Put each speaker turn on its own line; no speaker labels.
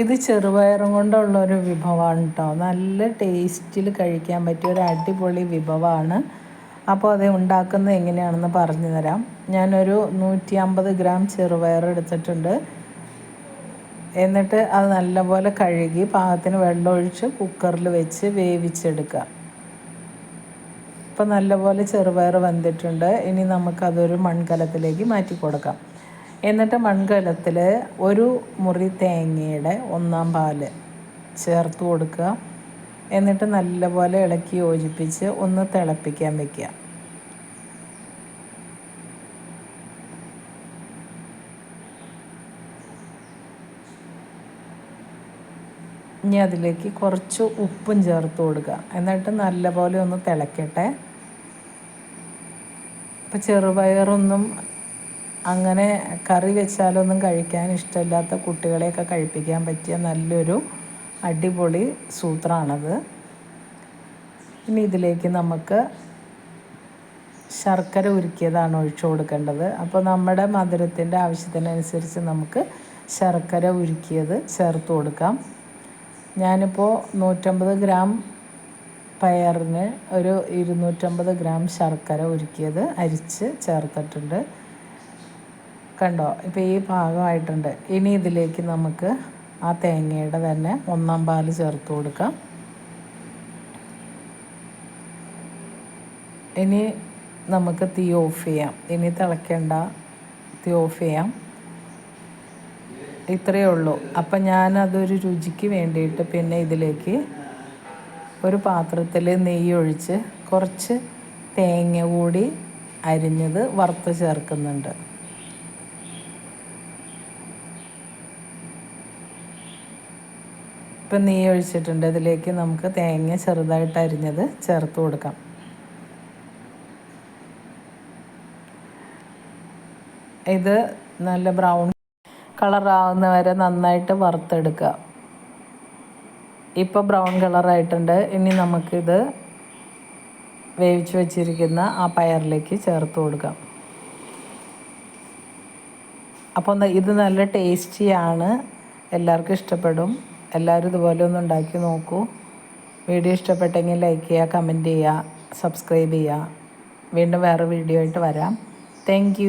ഇത് ചെറുപയറും കൊണ്ടുള്ള ഒരു വിഭവമാണ് കേട്ടോ നല്ല ടേസ്റ്റിൽ കഴിക്കാൻ പറ്റിയ ഒരു അടിപൊളി വിഭവമാണ്. അപ്പോൾ അത് ഉണ്ടാക്കുന്നത് എങ്ങനെയാണെന്ന് പറഞ്ഞു തരാം. ഞാനൊരു നൂറ്റി അമ്പത് ഗ്രാം ചെറുപയർ എടുത്തിട്ടുണ്ട്. എന്നിട്ട് അത് നല്ലപോലെ കഴുകി പാകത്തിന് വെള്ളമൊഴിച്ച് കുക്കറിൽ വെച്ച് വേവിച്ചെടുക്കുക. ഇപ്പം നല്ലപോലെ ചെറുപയർ വെന്തിട്ടുണ്ട് ഇനി നമുക്കതൊരു മൺകലത്തിലേക്ക് മാറ്റി കൊടുക്കാം. എന്നിട്ട് മൺകലത്തിൽ ഒരു മുറി തേങ്ങയുടെ ഒന്നാം പാൽ ചേർത്ത് കൊടുക്കുക. എന്നിട്ട് നല്ലപോലെ ഇളക്കി യോജിപ്പിച്ച് ഒന്ന് തിളപ്പിക്കാൻ വെക്കുക. ഇനി അതിലേക്ക് കുറച്ച് ഉപ്പും ചേർത്ത് കൊടുക്കുക. എന്നിട്ട് നല്ലപോലെ ഒന്ന് തിളക്കട്ടെ. ഇപ്പം ചെറുപയറൊന്നും അങ്ങനെ കറി വെച്ചാലൊന്നും കഴിക്കാൻ ഇഷ്ടമില്ലാത്ത കുട്ടികളെയൊക്കെ കഴിപ്പിക്കാൻ പറ്റിയ നല്ലൊരു അടിപൊളി സൂത്രമാണത് ഇനി ഇതിലേക്ക് നമുക്ക് ശർക്കര ഉരുക്കിയതാണ് ഒഴിച്ചു കൊടുക്കേണ്ടത്. അപ്പോൾ നമ്മുടെ മധുരത്തിന്റെ ആവശ്യത്തിനനുസരിച്ച് നമുക്ക് ശർക്കര ഉരുക്കിയത് ചേർത്ത് കൊടുക്കാം. ഞാനിപ്പോൾ നൂറ്റമ്പത് ഗ്രാം പയറിന് ഒരു ഇരുന്നൂറ്റമ്പത് ഗ്രാം ശർക്കര ഉരുക്കിയത് അരിച്ച് ചേർത്തിട്ടുണ്ട്. കണ്ടോ? ഇപ്പോൾ ഈ ഭാഗമായിട്ടുണ്ട്. ഇനി ഇതിലേക്ക് നമുക്ക് ആ തേങ്ങയുടെ തന്നെ ഒന്നാം പാൽ ചേർത്ത് കൊടുക്കാം. ഇനി നമുക്ക് തീ ഓഫ് ചെയ്യാം. ഇനി തിളയ്ക്കേണ്ട തീ ഓഫ് ചെയ്യാം. ഇത്രയേ ഉള്ളൂ. അപ്പം ഞാനതൊരു രുചിക്ക് വേണ്ടിയിട്ട് പിന്നെ ഇതിലേക്ക് ഒരു പാത്രത്തിൽ നെയ്യ് ഒഴിച്ച് കുറച്ച് തേങ്ങ കൂടി അരിഞ്ഞത് വറുത്ത് ചേർക്കുന്നുണ്ട്. ഇപ്പം നെയ്യ് ഒഴിച്ചിട്ടുണ്ട്. ഇതിലേക്ക് നമുക്ക് തേങ്ങ ചെറുതായിട്ട് അരിഞ്ഞത് ചേർത്ത് കൊടുക്കാം. ഇത് നല്ല ബ്രൗൺ കളറാവുന്ന വരെ നന്നായിട്ട് വറുത്തെടുക്കുക. ഇപ്പോൾ ബ്രൗൺ കളറായിട്ടുണ്ട് ഇനി നമുക്കിത് വേവിച്ച് വെച്ചിരിക്കുന്ന ആ പയറിലേക്ക് ചേർത്ത് കൊടുക്കാം. അപ്പോൾ ഇത് നല്ല ടേസ്റ്റിയാണ്. എല്ലാവർക്കും ഇഷ്ടപ്പെടും. എല്ലാവരും ഇതുപോലെ ഒന്ന് ഉണ്ടാക്കി നോക്കൂ. വീഡിയോ ഇഷ്ടപ്പെട്ടെങ്കിൽ ലൈക്ക് ചെയ്യുക കമന്റ് ചെയ്യുക സബ്സ്ക്രൈബ് ചെയ്യുക. വീണ്ടും വേറെ വീഡിയോ ആയിട്ട് വരാം. താങ്ക്